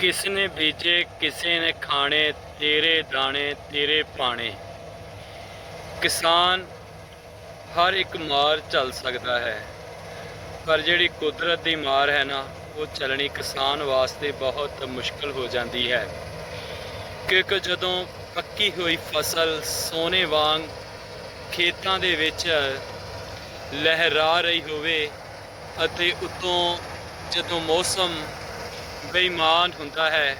ਕਿਸ ਨੇ ਬੀਜੇ, ਕਿਸੇ ਨੇ ਖਾਣੇ, ਤੇਰੇ ਦਾਣੇ, ਤੇਰੇ ਪਾਣੇ। ਕਿਸਾਨ ਹਰ ਇੱਕ ਮਾਰ ਚੱਲ ਸਕਦਾ ਹੈ, ਪਰ ਜਿਹੜੀ ਕੁਦਰਤ ਦੀ ਮਾਰ ਹੈ ਨਾ, ਉਹ ਚੱਲਣੀ ਕਿਸਾਨ ਵਾਸਤੇ ਬਹੁਤ ਮੁਸ਼ਕਲ ਹੋ ਜਾਂਦੀ ਹੈ। ਕਿਉਂਕਿ ਜਦੋਂ ਪੱਕੀ ਹੋਈ ਫਸਲ ਸੋਨੇ ਵਾਂਗ ਖੇਤਾਂ ਦੇ ਵਿੱਚ ਲਹਿਰਾ ਰਹੀ ਹੋਵੇ ਅਤੇ ਉਤੋਂ ਜਦੋਂ ਮੌਸਮ ਬੇਈਮਾਨ ਹੁੰਦਾ ਹੈ,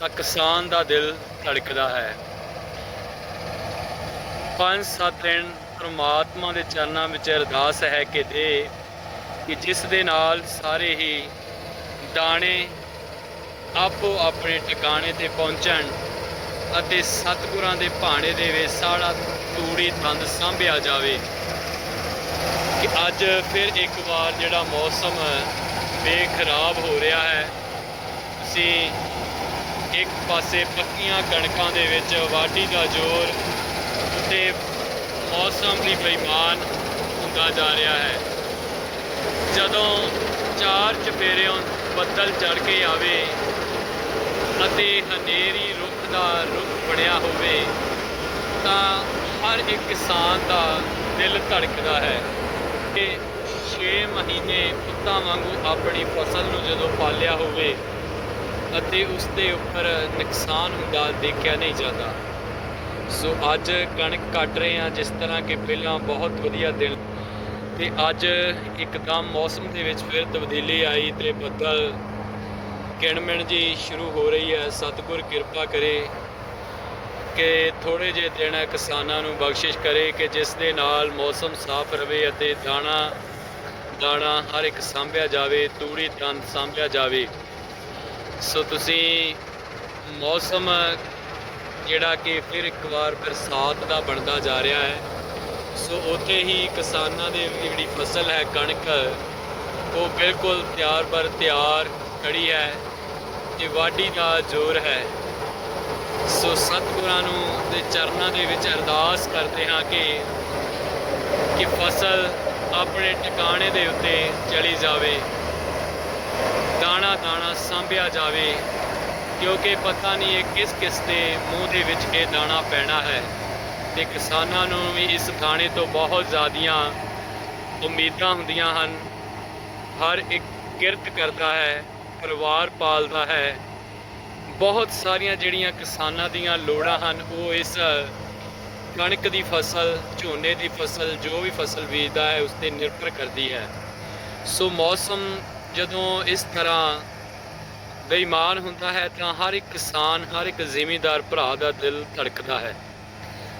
ਤਾਂ ਕਿਸਾਨ ਦਾ ਦਿਲ ਧੜਕਦਾ ਹੈ। ਪੰਜ ਸੱਤ ਦਿਨ ਪ੍ਰਮਾਤਮਾ ਦੇ ਚਰਨਾਂ ਵਿੱਚ ਅਰਦਾਸ ਹੈ ਕਿ ਦੇ, ਕਿ ਜਿਸ ਦੇ ਨਾਲ ਸਾਰੇ ਹੀ ਦਾਣੇ ਆਪੋ ਆਪਣੇ ਟਿਕਾਣੇ ਤੇ ਪਹੁੰਚਣ ਅਤੇ ਸਤਿਗੁਰਾਂ ਦੇ ਭਾਣੇ ਦੇ ਵਿੱਚ ਸਾੜਾ ਤੂੜੀ ਤੰਦ ਸਾਂਭਿਆ ਜਾਵੇ। ਕਿ ਅੱਜ ਫਿਰ ਇੱਕ ਵਾਰ ਜਿਹੜਾ ਮੌਸਮ ਬੇਖਰਾਬ ਹੋ ਰਿਹਾ ਹੈ ਤੁਸੀਂ ਇੱਕ ਪਾਸੇ ਪੱਕੀਆਂ ਕਣਕਾਂ ਦੇ ਵਿੱਚ ਵਾਢੀ ਦਾ ਜ਼ੋਰ ਤੇ ਮੌਸਮ ਦੀ ਬੇਈਮਾਨ ਹੁੰਦਾ ਜਾ ਰਿਹਾ ਹੈ। ਜਦੋਂ ਚਾਰ ਚਪੇਰਿਓਂ ਬੱਦਲ ਚੜ ਕੇ ਆਵੇ ਅਤੇ ਹਨੇਰੀ ਰੁੱਖ ਦਾ ਰੁੱਖ ਬਣਿਆ ਹੋਵੇ, ਤਾਂ ਹਰ ਇੱਕ ਕਿਸਾਨ ਦਾ ਦਿਲ ਧੜਕਦਾ ਹੈ ਕਿ 6 ਮਹੀਨੇ ਪੁੱਤਾਂ ਵਾਂਗੂ ਆਪਣੀ ਫਸਲ ਨੂੰ ਜਦੋਂ ਪਾਲਿਆ ਹੋਵੇ ਅਤੇ ਉਸ ਦੇ ਉੱਪਰ ਨੁਕਸਾਨ ਹੁੰਦਾ ਦੇਖਿਆ ਨਹੀਂ ਜਾਂਦਾ। ਸੋ ਅੱਜ ਕਣਕ ਕੱਟ ਰਹੇ ਹਾਂ, ਜਿਸ ਤਰ੍ਹਾਂ ਕਿ ਪਹਿਲਾਂ ਬਹੁਤ ਵਧੀਆ ਦਿਨ ਤੇ ਅੱਜ ਇੱਕਦਮ ਮੌਸਮ ਦੇ ਵਿੱਚ ਫਿਰ ਤਬਦੀਲੀ ਆਈ ਤੇ ਬੱਦਲ ਕਿਣਮਿਣ ਜੀ ਸ਼ੁਰੂ ਹੋ ਰਹੀ ਹੈ। ਸਤਿਗੁਰ ਕਿਰਪਾ ਕਰੇ ਕਿ ਥੋੜੇ ਜਿਹੇ ਦਿਨ ਕਿਸਾਨਾਂ ਨੂੰ ਬਖਸ਼ਿਸ਼ ਕਰੇ ਕਿ ਜਿਸ ਦੇ ਨਾਲ ਮੌਸਮ ਸਾਫ਼ ਰਵੇ ਅਤੇ ਦਾਣਾ ਦਾਣਾ ਹਰ ਇੱਕ ਸਾਂਭਿਆ ਜਾਵੇ ਤੂੜੀ ਤੰਦ ਸਾਂਭਿਆ ਜਾਵੇ। ਸੋ ਤੁਸੀਂ ਮੌਸਮ ਜਿਹੜਾ ਕਿ ਫਿਰ ਇੱਕ ਵਾਰ ਬਰਸਾਤ ਦਾ ਬਣਦਾ ਜਾ ਰਿਹਾ ਹੈ। ਸੋ ਉੱਥੇ ਹੀ ਕਿਸਾਨਾਂ ਦੀ ਜਿਹੜੀ ਫਸਲ ਹੈ, ਕਣਕ, ਉਹ ਬਿਲਕੁਲ ਤਿਆਰ ਬਰ ਤਿਆਰ ਖੜੀ ਹੈ ਤੇ ਵਾਢੀ ਦਾ ਜ਼ੋਰ ਹੈ। ਸੋ ਸਤਿਗੁਰਾਂ ਨੂੰ ਦੇ ਚਰਨਾਂ ਦੇ ਵਿੱਚ ਅਰਦਾਸ ਕਰਦੇ ਹਾਂ ਕਿ ਕਿ ਫਸਲ ਆਪਣੇ ਟਿਕਾਣੇ ਦੇ ਉੱਤੇ ਚਲੀ ਜਾਵੇ। ਦਾਣਾ ਸਾਂਭਿਆ ਜਾਵੇ, ਕਿਉਂਕਿ ਪਤਾ ਨਹੀਂ ਇਹ ਕਿਸ ਕਿਸ ਦੇ ਮੂੰਹ ਦੇ ਵਿੱਚ ਇਹ ਦਾਣਾ ਪੈਣਾ ਹੈ। ਤੇ ਕਿਸਾਨਾਂ ਨੂੰ ਵੀ ਇਸ ਥਾਣੇ ਤੋਂ ਬਹੁਤ ਜ਼ਿਆਦੀਆਂ ਉਮੀਦਾਂ ਹੁੰਦੀਆਂ ਹਨ। ਹਰ ਇੱਕ ਕਿਰਤ ਕਰਦਾ ਹੈ, ਪਰਿਵਾਰ ਪਾਲਦਾ ਹੈ। ਬਹੁਤ ਸਾਰੀਆਂ ਜਿਹੜੀਆਂ ਕਿਸਾਨਾਂ ਦੀਆਂ ਲੋੜਾਂ ਹਨ, ਉਹ ਇਸ ਕਣਕ ਦੀ ਫਸਲ, ਝੋਨੇ ਦੀ ਫਸਲ, ਜੋ ਵੀ ਫਸਲ ਬੀਜਦਾ ਹੈ, ਉਸ ਤੇ ਨਿਰਭਰ ਕਰਦੀ ਹੈ। ਸੋ ਮੌਸਮ ਜਦੋਂ ਇਸ ਤਰ੍ਹਾਂ ਬੇਈਮਾਨ ਹੁੰਦਾ ਹੈ ਤਾਂ ਹਰ ਇੱਕ ਕਿਸਾਨ, ਹਰ ਇੱਕ ਜ਼ਿਮੀਂਦਾਰ ਭਰਾ ਦਾ ਦਿਲ ਧੜਕਦਾ ਹੈ।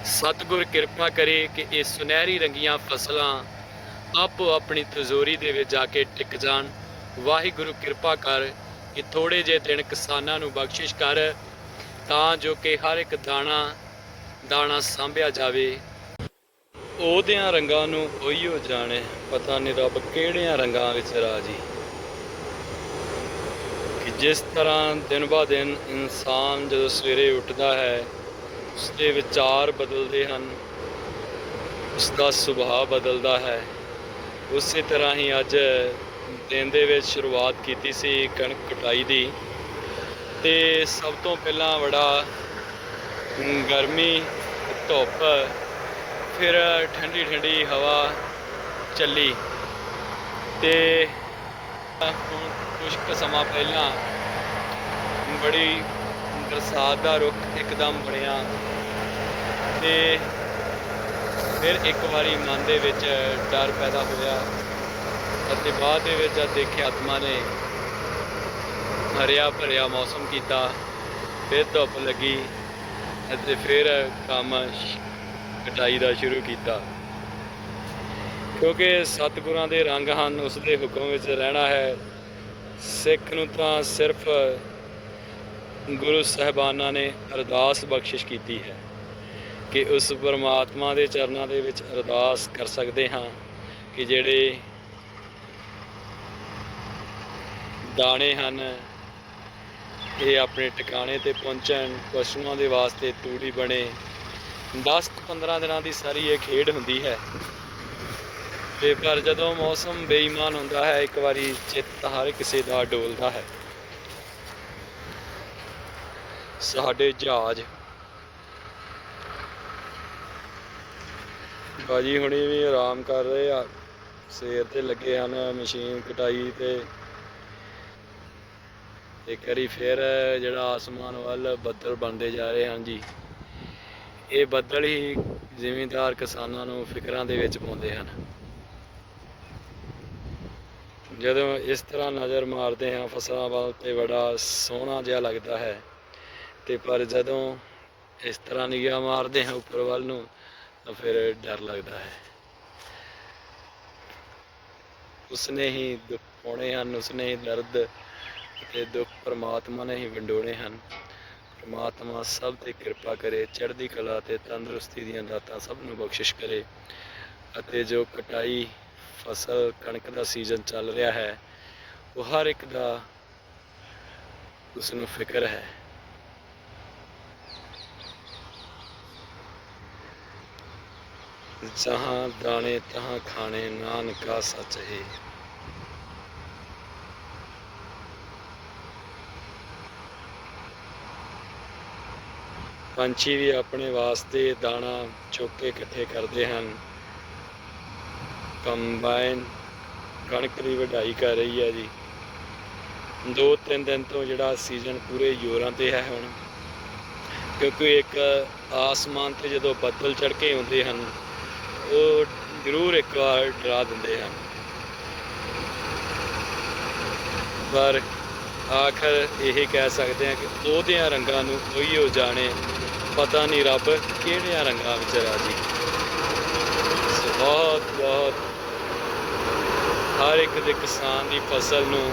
ਸਤਿਗੁਰ ਕਿਰਪਾ ਕਰੇ ਕਿ ਇਹ ਸੁਨਹਿਰੀ ਰੰਗੀਆਂ ਫਸਲਾਂ ਆਪੋ ਆਪਣੀ ਤਜੋਰੀ ਦੇ ਵਿੱਚ ਜਾ ਕੇ ਟਿਕ ਜਾਣ। ਵਾਹਿਗੁਰੂ ਕਿਰਪਾ ਕਰ ਕਿ ਥੋੜੇ ਜਿਹੇ ਦਿਨ ਕਿਸਾਨਾਂ ਨੂੰ ਬਖਸ਼ਿਸ਼ ਕਰ, ਤਾਂ ਜੋ ਕਿ ਹਰ ਇੱਕ ਦਾਣਾ ਦਾਣਾ ਸਾਂਭਿਆ ਜਾਵੇ। ਉਹਦਿਆਂ ਰੰਗਾਂ ਨੂੰ ਉਹੀਓ ਜਾਣੇ, ਪਤਾ ਨਹੀਂ ਰੱਬ ਕਿਹੜਿਆਂ ਰੰਗਾਂ ਵਿੱਚ ਰਾਜੀ। ਜਿਸ ਤਰ੍ਹਾਂ ਦਿਨ ਬਾ ਦਿਨ ਇਨਸਾਨ ਜਦੋਂ ਸਵੇਰੇ ਉੱਠਦਾ ਹੈ ਉਸ ਦੇ ਵਿਚਾਰ ਬਦਲਦੇ ਹਨ ਉਸ ਦਾ ਸੁਭਾਅ ਬਦਲਦਾ ਹੈ। ਉਸੇ ਤਰ੍ਹਾਂ ਹੀ ਅੱਜ ਦਿਨ ਦੇ ਵਿੱਚ ਸ਼ੁਰੂਆਤ ਕੀਤੀ ਸੀ ਕਣਕ ਕਟਾਈ ਦੀ। ਤੇ ਸਭ ਤੋਂ ਪਹਿਲਾਂ ਬੜਾ ਗਰਮੀ, ਧੁੱਪ, ਫਿਰ ਠੰਡੀ ਠੰਡੀ ਹਵਾ ਚੱਲੀ। ਤੇ ਹੁਣ ਕੁਝ ਕੁ ਸਮਾਂ ਪਹਿਲਾਂ ਬੜੀ ਬਰਸਾਤ ਦਾ ਰੁੱਖ ਇੱਕਦਮ ਬਣਿਆ। ਤੇ ਫਿਰ ਇੱਕ ਵਾਰੀ ਮਨ ਦੇ ਵਿੱਚ ਡਰ ਪੈਦਾ ਹੋਇਆ ਅਤੇ ਬਾਅਦ ਦੇ ਵਿੱਚ ਜਦ ਦੇਖਿਆ ਆਤਮਾ ਨੇ ਹਰਿਆ ਭਰਿਆ ਮੌਸਮ ਕੀਤਾ, ਫਿਰ ਧੁੱਪ ਲੱਗੀ ਅਤੇ ਫਿਰ ਕੰਮ ਕਟਾਈ ਦਾ ਸ਼ੁਰੂ ਕੀਤਾ। ਕਿਉਂਕਿ ਸਤਿਗੁਰਾਂ ਦੇ ਰੰਗ ਹਨ, ਉਸ ਦੇ ਹੁਕਮ ਵਿੱਚ ਰਹਿਣਾ ਹੈ। ਸਿੱਖ ਨੂੰ ਤਾਂ ਸਿਰਫ ਗੁਰੂ ਸਾਹਿਬਾਨਾਂ ਨੇ ਅਰਦਾਸ ਬਖਸ਼ਿਸ਼ ਕੀਤੀ ਹੈ ਕਿ ਉਸ ਪਰਮਾਤਮਾ ਦੇ ਚਰਨਾਂ ਦੇ ਵਿੱਚ ਅਰਦਾਸ ਕਰ ਸਕਦੇ ਹਾਂ ਕਿ ਜਿਹੜੇ ਦਾਣੇ ਹਨ, ਇਹ ਆਪਣੇ ਟਿਕਾਣੇ ਤੇ ਪਹੁੰਚਣ, ਪਸ਼ੂਆਂ ਦੇ ਵਾਸਤੇ ਤੂੜੀ ਬਣੇ। 10 15 ਦਿਨਾਂ ਦੀ ਸਾਰੀ ਇਹ ਖੇਡ ਹੁੰਦੀ ਹੈ। ਤੇ ਪਰ ਜਦੋਂ ਮੌਸਮ ਬੇਈਮਾਨ ਹੁੰਦਾ ਹੈ, ਇੱਕ ਵਾਰੀ ਚਿੱਤ ਹਰ ਕਿਸੇ ਦਾ ਡੋਲਦਾ ਹੈ। ਸਾਡੇ ਜਹਾਜ਼। ਬਾਜੀ ਹੁਣੀ ਵੀ ਆਰਾਮ ਕਰ ਰਹੇ ਆ। ਸਵੇਰ ਤੇ ਲੱਗੇ ਹਨ, ਮਸ਼ੀਨ ਕਟਾਈ ਤੇ। ਇੱਕ ਵਾਰੀ ਫਿਰ ਜਿਹੜਾ ਆਸਮਾਨ ਵੱਲ ਬੱਦਲ ਬਣਦੇ ਜਾ ਰਹੇ ਹਨ ਜੀ। ਇਹ ਬੱਦਲ ਹੀ ਜ਼ਿਮੀਂਦਾਰ ਕਿਸਾਨਾਂ ਨੂੰ ਫਿਕਰਾਂ ਦੇ ਵਿੱਚ ਪਾਉਂਦੇ ਹਨ। ਜਦੋਂ ਇਸ ਤਰ੍ਹਾਂ ਨਜ਼ਰ ਮਾਰਦੇ ਹਾਂ, ਫਸਲਾਂ ਵੱਲ ਤੇ ਬੜਾ ਸੋਹਣਾ ਜਿਹਾ ਲੱਗਦਾ ਹੈ। ਤੇ ਪਰ ਜਦੋਂ ਇਸ ਤਰ੍ਹਾਂ ਨਿਗਾਹ ਮਾਰਦੇ ਹਾਂ ਉੱਪਰ ਵੱਲ ਨੂੰ, ਤਾਂ ਫਿਰ ਡਰ ਲੱਗਦਾ ਹੈ। ਉਸਨੇ ਹੀ ਦੁੱਖ ਪਾਉਣੇ ਹਨ, ਉਸਨੇ ਹੀ ਦਰਦ ਤੇ ਦੁੱਖ ਪਰਮਾਤਮਾ ਨੇ ਹੀ ਵੰਡੋਣੇ ਹਨ। ਪਰਮਾਤਮਾ ਸਭ ਤੇ ਕਿਰਪਾ ਕਰੇ, ਚੜ੍ਹਦੀ ਕਲਾ ਤੇ ਤੰਦਰੁਸਤੀ ਦੀਆਂ ਦਾਤਾਂ ਸਭ ਨੂੰ ਬਖਸ਼ਿਸ਼ ਕਰੇ ਅਤੇ ਜੋ ਕਟਾਈ ਫਸਲ ਕਣਕ ਦਾ ਸੀਜ਼ਨ ਚੱਲ ਰਿਹਾ ਹੈ, ਉਹ ਹਰ ਇੱਕ ਦਾ ਉਸ ਨੂੰ ਫਿਕਰ ਹੈ। ਜਹਾਂ ਦਾਣੇ ਤਹਾਂ ਖਾਣੇ, ਨਾਨਕਾ ਸੱਚ ਹੈ। ਪੰਛੀ ਵੀ ਆਪਣੇ ਵਾਸਤੇ ਦਾਣਾ ਚੁੱਕ ਕੇ ਇਕੱਠੇ ਕਰਦੇ ਹਨ। ਕੰਬਾਈਨ ਕਣਕ ਦੀ ਵਢਾਈ ਕਰ ਰਹੀ ਹੈ ਜੀ। ਦੋ ਤਿੰਨ ਦਿਨ ਤੋਂ ਜਿਹੜਾ ਸੀਜ਼ਨ ਪੂਰੇ ਜ਼ੋਰਾਂ ਤੇ ਹੈ ਹੁਣ। ਕਿਉਂਕਿ ਇੱਕ ਆਸਮਾਨ ਤੇ ਜਦੋਂ ਬੱਦਲ ਚੜ ਕੇ ਆਉਂਦੇ ਹਨ ਉਹ ਜ਼ਰੂਰ ਇੱਕ ਵਾਰ ਡਰਾ ਦਿੰਦੇ ਹਨ ਪਰ ਆਖਰ ਇਹ ਕਹਿ ਸਕਦੇ ਹਾਂ ਕਿ ਉਹਦਿਆਂ ਰੰਗਾਂ ਨੂੰ ਕੋਈ ਹੋ ਜਾਣੇ, ਪਤਾ ਨਹੀਂ ਰੱਬ ਕਿਹੜਿਆਂ ਰੰਗਾਂ ਵਿੱਚ ਰਾਜੀ। ਬਹੁਤ ਬਹੁਤ ਹਰ ਇੱਕ ਦੇ ਕਿਸਾਨ ਦੀ ਫਸਲ ਨੂੰ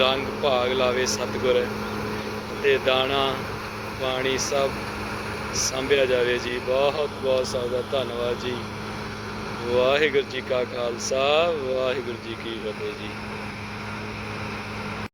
ਰੰਗ ਭਾਗ ਲਾਵੇ ਸਤਿਗੁਰ ਤੇ ਦਾਣਾ, ਪਾਣੀ ਸਭ ਸਾਂਭਿਆ ਜਾਵੇ ਜੀ। ਬਹੁਤ ਬਹੁਤ ਸਭ ਦਾ ਧੰਨਵਾਦ ਜੀ। ਵਾਹਿਗੁਰੂ ਜੀ ਕਾ ਖਾਲਸਾ, ਵਾਹਿਗੁਰੂ ਜੀ ਕੀ ਫਤਿਹ ਜੀ।